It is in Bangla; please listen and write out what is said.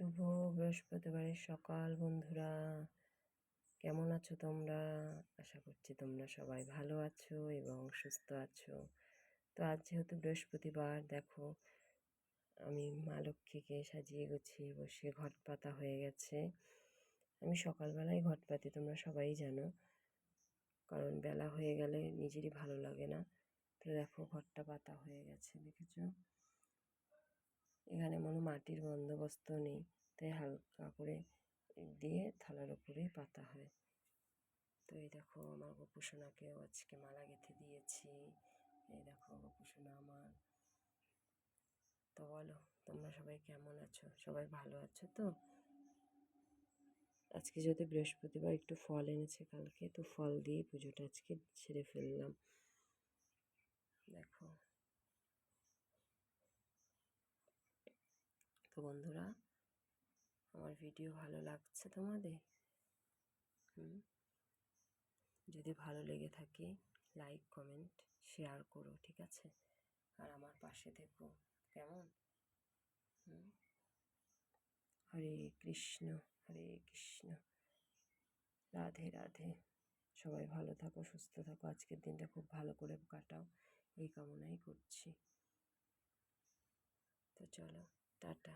শুভ বৃহস্পতিবারের সকাল বন্ধুরা। কেমন আছো তোমরা? আশা করছি তোমরা সবাই ভালো আছো এবং সুস্থ আছো। তো আজ যেহেতু বৃহস্পতিবার, দেখো, আমি মা লক্ষ্মীকে সাজিয়ে গুছিয়ে বসে ঘট পাতা হয়ে গেছে। আমি সকালবেলায় ঘট পাতি তোমরা সবাই জানো, কারণ বেলা হয়ে গেলে নিজেরই ভালো লাগে না। তো দেখো ঘরটা পাতা হয়ে গেছে, দেখেছ? এখানে মনে মাটির বন্দোবস্ত নেই। তাই হালকা করে দিয়ে থালার উপরে পাতা হয়। তো এই দেখো আমার গোপুসোনাকেও আজকে মালা গেঁথে দিয়েছি। এই দেখো গোপুসোনা আমার। তো বলো, তোমরা সবাই কেমন আছো? সবাই ভালো আছো তো? আজকে যদি বৃহস্পতিবার, একটু ফল এনেছে কালকে, তো ফল দিয়ে পুজোটা আজকে ছেড়ে ফেললাম। দেখো। বন্ধুরা। আমার ভিডিও ভালো লাগছে তোমাদের? হুম? যদি ভালো লেগে থাকে লাইক কমেন্ট শেয়ার করো, ঠিক আছে? আর আমার পাশে থেকো, কেমন? হুম? হরে কৃষ্ণ হরে কৃষ্ণ। রাধে রাধে। সবাই ভালো থাকো, সুস্থ থাকো। আজকের দিনটা খুব ভালো করে কাটাও, এই কামনাই করছি। তো চলো। টাটা।